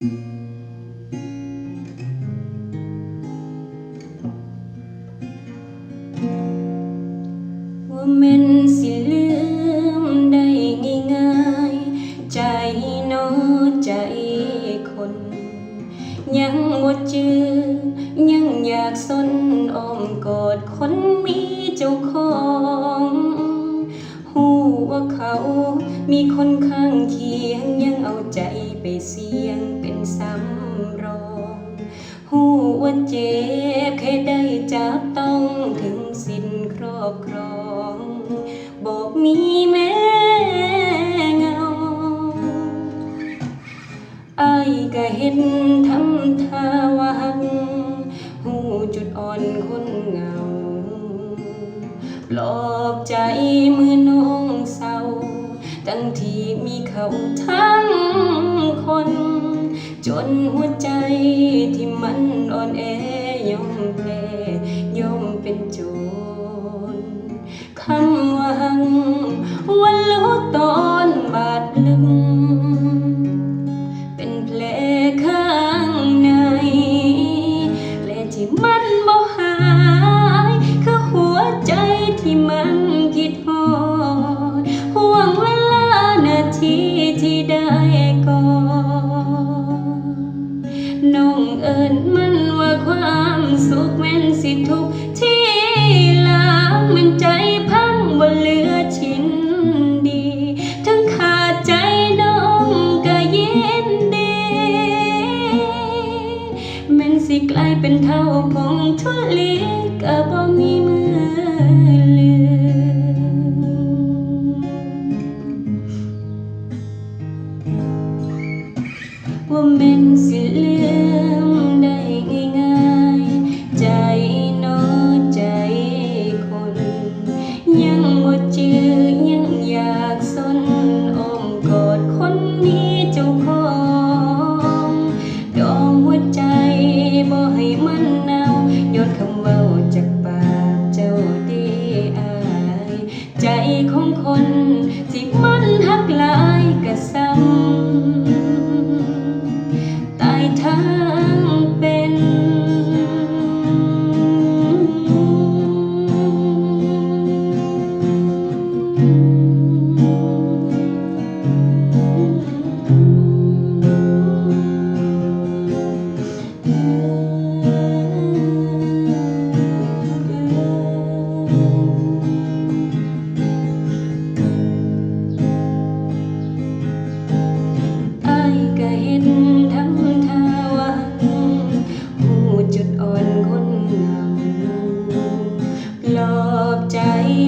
ว่าแม่นสิลืมได้ง่ายๆ ใจเน้อใจคน ยังบ่เจอยังอยากสนอ้อมกอดคนมีเจ้าของหูว่าเขามีคนข้างเคียงยังเอาใจไปเสี่ยง สำรองหูว่าเจ็บแค่ได้จับต้องถึงสิ้นครอบครอง บอกมีแม่เงาอายก็เห็นทำท่าว่าหักหูจุดอ่อนคนเงาปลอบใจมือน้องเศร้า ตั้งที่มีเขาทั้ง จนหัวใจที่มันอ่อนแอยอมแพ้ยอมเป็นโจรคำว่าหังวันลุตอน สุขแม่นสิทุกที่ลางมันใจพังบ่เหลือชิ้นดี ทั้งขาดใจน้องก็ยินดีแมันสิกลายเป็นเท่าพงทุลีก็บ่มีมือลืว่าแม่นสิลื ของคนที่มันหักหลายกระซ้ำ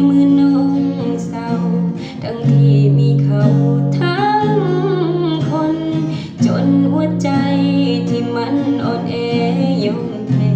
มือน้องเศร้า ทั้งที่มีเขาทั้งคน จนหัวใจที่มันอ่อนแอยอมแพ้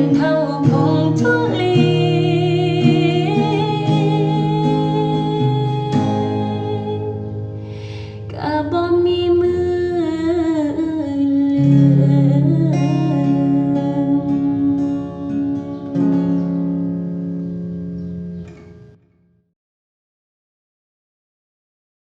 เป็นเท่าพ